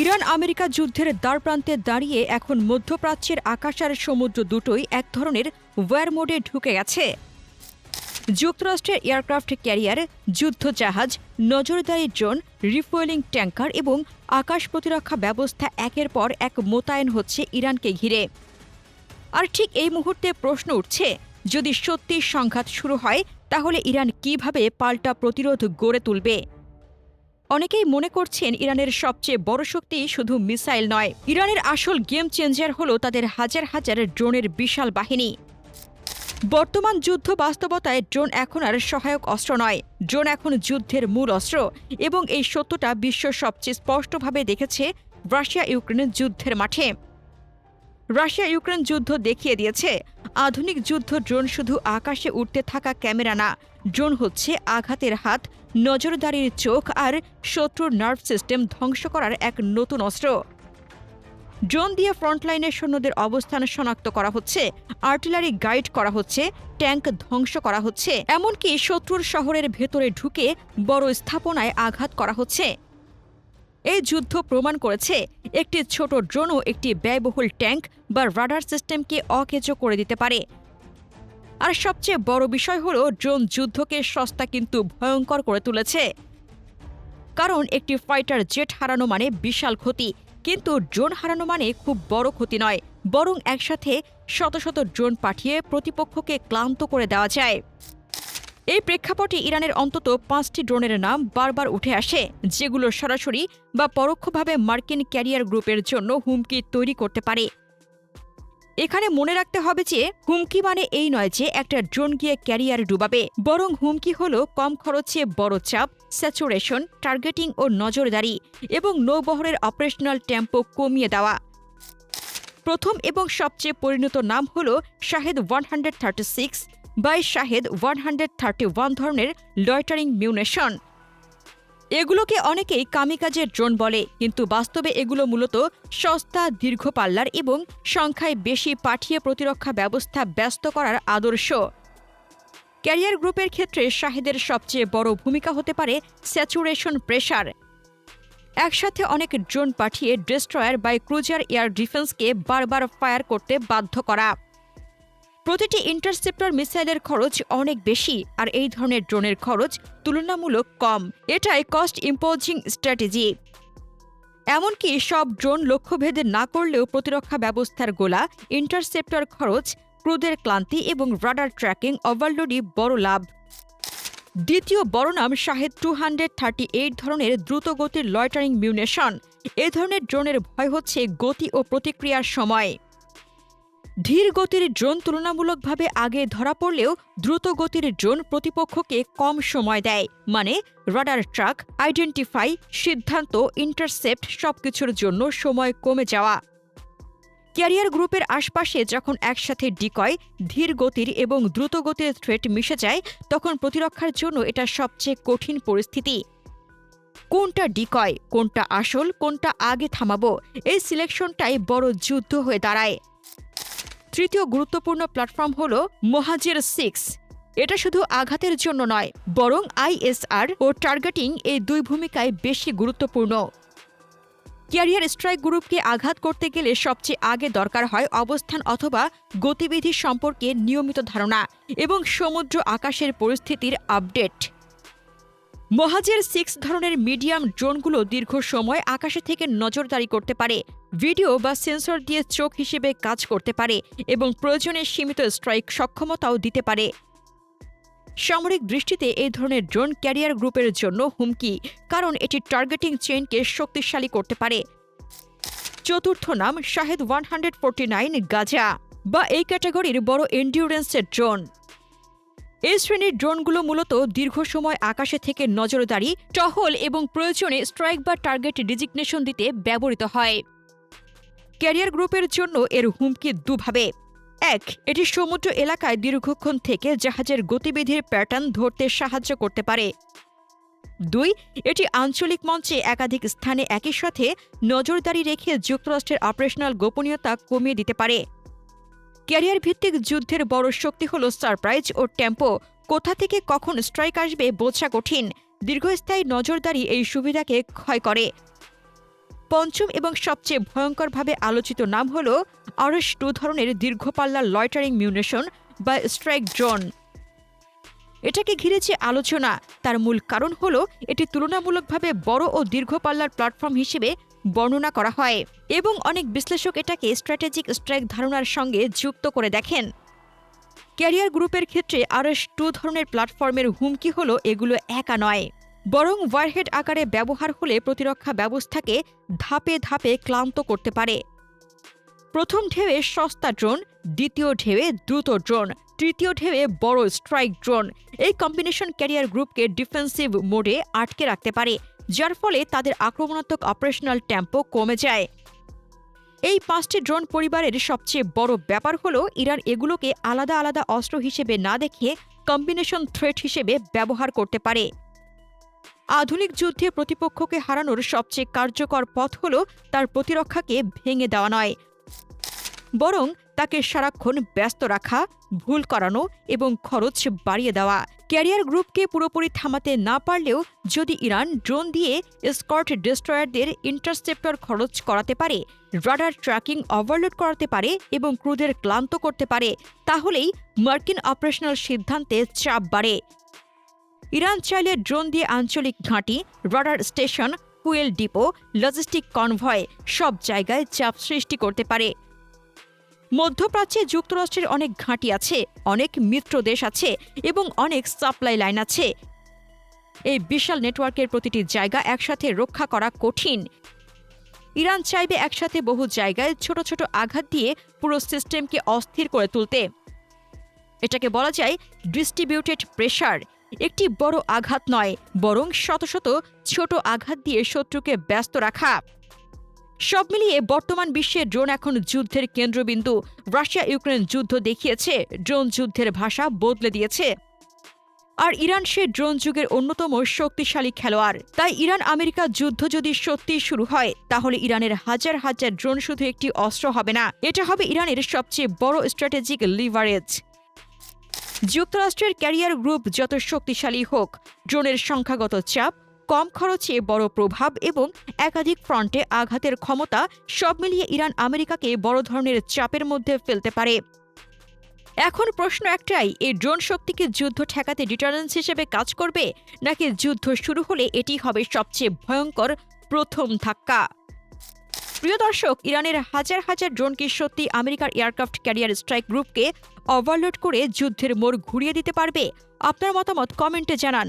Iran America যুদ্ধের দ্বারপ্রান্তে দাঁড়িয়ে এখন মধ্যপ্রাচ্যের আকাশ আর সমুদ্র দুটোই এক ধরনের ওয়ার মোডে ঢুকে গেছে। যুক্তরাষ্ট্রের এয়ারক্রাফট ক্যারিয়ার, যুদ্ধজাহাজ, নজরদারি ড্রোন, রিফুয়েলিং ট্যাঙ্কার এবং আকাশ প্রতিরক্ষা ব্যবস্থা একের পর এক মোতায়েন হচ্ছে ইরানকে ঘিরে। আর ঠিক এই মুহূর্তে প্রশ্ন উঠছে, যদি সত্যি সংঘাত শুরু হয়, তাহলে ইরান কীভাবে পাল্টা প্রতিরোধ গড়ে তুলবে? অনেকেই মনে করছেন ইরানের সবচেয়ে বড় শক্তি শুধু মিসাইল নয়। ইরানের আসল গেম চেঞ্জার হল তাদের হাজার হাজার ড্রোনের বিশাল বাহিনী। বর্তমান যুদ্ধ বাস্তবতায় ড্রোন এখন আর সহায়ক অস্ত্র নয়। ড্রোন এখন যুদ্ধের মূল অস্ত্র এবং এই সত্যটা বিশ্ব সবচেয়ে স্পষ্টভাবে দেখেছে রাশিয়া ইউক্রেনের যুদ্ধের মাঠে। রাশিয়া ইউক্রেন যুদ্ধ দেখিয়ে দিয়েছে, আধুনিক যুদ্ধ ড্রোন শুধু আকাশে উঠতে থাকা ক্যামেরা না, ড্রোন হচ্ছে আঘাতের হাত নজরদারির চোখ আর শত্রুর নার্ভ সিস্টেম ধ্বংস করার এক নতুন অস্ত্র। ড্রোন দিয়ে ফ্রন্টলাইনের সৈন্যদের অবস্থান শনাক্ত করা হচ্ছে, আর্টিলারি গাইড করা হচ্ছে, ট্যাঙ্ক ধ্বংস করা হচ্ছে, এমনকি শত্রুর শহরের ভেতরে ঢুকে বড় স্থাপনায় আঘাত করা হচ্ছে। এই যুদ্ধ প্রমাণ করেছে, একটি ছোট ড্রোনও একটি ব্যয়বহুল ট্যাঙ্ক বা রাডার সিস্টেমকে অকেজো করে দিতে পারে। আর সবচেয়ে বড় বিষয় হল ড্রোন যুদ্ধকে সস্তা কিন্তু ভয়ঙ্কর করে তুলেছে। কারণ একটি ফাইটার জেট হারানো মানে বিশাল ক্ষতি, কিন্তু ড্রোন হারানো মানে খুব বড় ক্ষতি নয়, বরং একসাথে শত শত ড্রোন পাঠিয়ে প্রতিপক্ষকে ক্লান্ত করে দেওয়া যায়। এই প্রেক্ষাপটে ইরানের অন্তত পাঁচটি ড্রোনের নাম বারবার উঠে আসে, যেগুলো সরাসরি বা পরোক্ষভাবে মার্কিন ক্যারিয়ার গ্রুপের জন্য হুমকি তৈরি করতে পারে। এখানে মনে রাখতে হবে যে হুমকি মানে এই নয় যে একটা ড্রোন গিয়ে ক্যারিয়ার ডুবাবে, বরং হুমকি হল কম খরচে বড় চাপ, স্যাচুরেশন, টার্গেটিং ও নজরদারি এবং নৌবহরের অপারেশনাল টেম্পো কমিয়ে দেওয়া। প্রথম এবং সবচেয়ে পরিণত নাম হল Shahed one hundred thirty six by Shahed one hundred thirty one ধরনের লয়টারিং মিউনেশন। এগুলোকে অনেকেই কামিকাজের ড্রোন বলে, কিন্তু বাস্তবে এগুলো মূলত সস্তা, দীর্ঘ পাল্লার এবং সংখ্যায় বেশি পাঠিয়ে প্রতিরক্ষা ব্যবস্থা ব্যস্ত করার আদর্শ। ক্যারিয়ার গ্রুপের ক্ষেত্রে শাহেদের সবচেয়ে বড় ভূমিকা হতে পারে স্যাচুরেশন প্রেশার একসাথে অনেক ড্রোন পাঠিয়ে ডেস্ট্রয়ার বাই ক্রুজার এয়ার ডিফেন্সকে বারবার ফায়ার করতে বাধ্য করা। প্রতিটি ইন্টারসেপ্টর মিসাইলের খরচ অনেক বেশি আর এই ধরনের ড্রোনের খরচ তুলনামূলক কম। এটাই কস্ট ইম্পোজিং স্ট্র্যাটেজি এমনকি সব ড্রোন লক্ষ্যভেদে না করলেও প্রতিরক্ষা ব্যবস্থার গোলা, ইন্টারসেপ্টর খরচ, ক্রুদের ক্লান্তি এবং রাডার ট্র্যাকিং ওভারলোডই বড় লাভ। দ্বিতীয় বড় নাম Shahed two hundred thirty eight ধরনের দ্রুতগতির লয়টারিং মিউনেশন এ ধরনের ড্রোনের ভয় হচ্ছে গতি ও প্রতিক্রিয়ার সময়। ধীর গতির ড্রোন তুলনামূলকভাবে আগে ধরা পড়লেও দ্রুত গতির ড্রোন প্রতিপক্ষকে কম সময় দেয় মানে রাডার ট্রাক, আইডেন্টিফাই, সিদ্ধান্ত, ইন্টারসেপ্ট সবকিছুর জন্য সময় কমে যাওয়া। ক্যারিয়ার গ্রুপের আশপাশে যখন একসাথে ডিকয়, ধীর গতির এবং দ্রুত গতির থ্রেট মিশে যায়, তখন প্রতিরক্ষার জন্য এটা সবচেয়ে কঠিন পরিস্থিতি। কোনটা ডিকয়, কোনটা আসল, কোনটা আগে থামাবো, এই সিলেকশনটাই বড় যুদ্ধ হয়ে দাঁড়ায়। তৃতীয় গুরুত্বপূর্ণ প্ল্যাটফর্ম হল মোহাজির সিক্স এটা শুধু আঘাতের জন্য নয়, বরং আইএসআর ও টার্গেটিং এই দুই ভূমিকায় বেশি গুরুত্বপূর্ণ। ক্যারিয়ার স্ট্রাইক গ্রুপকে আঘাত করতে গেলে সবচেয়ে আগে দরকার হয় অবস্থান অথবা গতিবিধি সম্পর্কে নিয়মিত ধারণা এবং সমুদ্র আকাশের পরিস্থিতির আপডেট মহাজের সিক্স ধরনের মিডিয়াম ড্রোনগুলো দীর্ঘ সময় আকাশে থেকে নজরদারি করতে পারে, ভিডিও বা সেন্সর দিয়ে চোখ হিসেবে কাজ করতে পারে এবং প্রয়োজনে সীমিত স্ট্রাইক সক্ষমতাও দিতে পারে। সামরিক দৃষ্টিতে এই ধরনের ড্রোন ক্যারিয়ার গ্রুপের জন্য হুমকি, কারণ এটি টার্গেটিং চেইনকে শক্তিশালী করতে পারে। চতুর্থ নাম Shahed one hundred forty nine Gaza বা এই ক্যাটাগরির বড় এন্ডিউরেন্সের ড্রোন। এই শ্রেণির ড্রোনগুলো মূলত দীর্ঘ সময় আকাশে থেকে নজরদারি, টহল এবং প্রয়োজনে স্ট্রাইক বা টার্গেট ডিজিগনেশন দিতে ব্যবহৃত হয়। ক্যারিয়ার গ্রুপের জন্য এর হুমকি দুভাবে। এক, এটি সমুদ্র এলাকায় দীর্ঘক্ষণ থেকে জাহাজের গতিবিধির প্যাটার্ন ধরতে সাহায্য করতে পারে। দুই, এটি আঞ্চলিক মঞ্চে একাধিক স্থানে একই সাথে নজরদারি রেখে যুক্তরাষ্ট্রের অপারেশনাল গোপনীয়তা কমিয়ে দিতে পারে। ক্যারিয়ার ভিত্তিক যুদ্ধের বড় শক্তি হল সারপ্রাইজ ও টেম্পো। কোথা থেকে কখন স্ট্রাইক আসবে বোঝা কঠিন। দীর্ঘস্থায়ী নজরদারি এই সুবিধাকে ক্ষয় করে। পঞ্চম এবং সবচেয়ে ভয়ঙ্করভাবে আলোচিত নাম হল আরস টু ধরনের দীর্ঘপাল্লার লয়টারিং মিউনেশন বা স্ট্রাইক ড্রোন। এটাকে ঘিরে যে আলোচনা, তার মূল কারণ হল এটি তুলনামূলকভাবে বড় ও দীর্ঘপাল্লার প্ল্যাটফর্ম হিসেবে বর্ণনা করা হয় এবং অনেক বিশ্লেষক এটাকে স্ট্র্যাটেজিক স্ট্রাইক ধারণার সঙ্গে যুক্ত করে দেখেন। ক্যারিয়ার গ্রুপের ক্ষেত্রে আরএস টু ধরনের প্ল্যাটফর্মের হুমকি হল এগুলো একা নয়, বরং ওয়ারহেড আকারে ব্যবহার হলে প্রতিরক্ষা ব্যবস্থাকে ধাপে ধাপে ক্লান্ত করতে পারে। প্রথম ঢেউয়ে সস্তা ড্রোন, দ্বিতীয় ঢেউয়ে দ্রুত ড্রোন, তৃতীয় ঢেউয়ে বড় স্ট্রাইক ড্রোন এই কম্বিনেশন ক্যারিয়ার গ্রুপকে ডিফেন্সিভ মোডে আটকে রাখতে পারে। যার ফলে তাদের আক্রমণাত্মক অপারেশনাল টেম্পো কমে যায়। এই পাঁচটি ড্রোন পরিবারের সবচেয়ে বড় ব্যাপার হলো, ইরান এগুলোকে আলাদা আলাদা অস্ত্র হিসেবে না দেখিয়ে কম্বিনেশন থ্রেট হিসেবে ব্যবহার করতে পারে। আধুনিক যুদ্ধে প্রতিপক্ষকে হারানোর সবচেয়ে কার্যকর পথ হল, তার প্রতিরক্ষাকে ভেঙে দেওয়া নয়। বরং তাকে সারাক্ষণ ব্যস্ত রাখা, ভুল করানো এবং খরচ বাড়িয়ে দেওয়া। ক্যারিয়ার গ্রুপকে পুরোপুরি থামাতে না পারলেও যদি ইরান ড্রোন দিয়ে স্কট ডিস্ট্রয়ারদের ইন্টারসেপ্টর খরচ করাতে পারে, রাডার ট্র্যাকিং ওভারলোড করাতে পারে এবং ক্রুদের ক্লান্ত করতে পারে, তাহলেই মার্কিন অপারেশনাল সিদ্ধান্তে চাপ বাড়ে। ইরান চাইলে ড্রোন দিয়ে আঞ্চলিক ঘাঁটি, radar station, fuel depot, logistic convoy সব জায়গায় চাপ সৃষ্টি করতে পারে। মধ্যপ্রাচ্যে যুক্তরাষ্ট্রের অনেক ঘাঁটি আছে, অনেক মিত্র দেশ আছে এবং অনেক সাপ্লাই লাইন আছে। এই বিশাল নেটওয়ার্কের প্রতিটি জায়গা একসাথে রক্ষা করা কঠিন। ইরান চাইবে একসাথে বহু জায়গায় ছোট ছোট আঘাত দিয়ে পুরো সিস্টেমকে অস্থির করে তুলতে। এটাকে বলা যায় ডিস্ট্রিবিউটেড প্রেশার একটি বড় আঘাত নয়, বরং শত শত ছোট আঘাত দিয়ে শত্রুকে ব্যস্ত রাখা। সব মিলিয়ে বর্তমান বিশ্বে ড্রোন এখন যুদ্ধের কেন্দ্রবিন্দু। রাশিয়া, ইউক্রেন যুদ্ধ দেখিয়েছে, ড্রোন যুদ্ধের ভাষা বদলে দিয়েছে। আর ইরান সে ড্রোন যুগের অন্যতম শক্তিশালী খেলোয়াড়। তাই ইরান আমেরিকা যুদ্ধ যদি সত্যি শুরু হয়, তাহলে ইরানের হাজার হাজার ড্রোন শুধু একটি অস্ত্র হবে না, এটা হবে ইরানের সবচেয়ে বড় স্ট্র্যাটেজিক লিভারেজ যুক্তরাষ্ট্রের ক্যারিয়ার গ্রুপ যত শক্তিশালী হোক, ড্রোনের সংখ্যাগত চাপ কম খরচে বড় প্রভাব এবং একাধিক ফ্রন্টে আঘাতের ক্ষমতা সব মিলিয়ে ইরান আমেরিকাকে বড় ধরনের চাপের মধ্যে ফেলতে পারে। এখন প্রশ্ন একটাই, এই ড্রোন শক্তিকে যুদ্ধ ঠেকাতে ডিটারেন্স হিসেবে কাজ করবে, নাকি যুদ্ধ শুরু হলে এটি হবে সবচেয়ে ভয়ঙ্কর প্রথম ধাক্কা? প্রিয় দর্শক, ইরানের হাজার হাজার ড্রোন কি সত্যি আমেরিকার এয়ারক্রাফট ক্যারিয়ার স্ট্রাইক গ্রুপকে ওভারলোড করে যুদ্ধের মোড় ঘুরিয়ে দিতে পারবে? আপনার মতামত কমেন্টে জানান।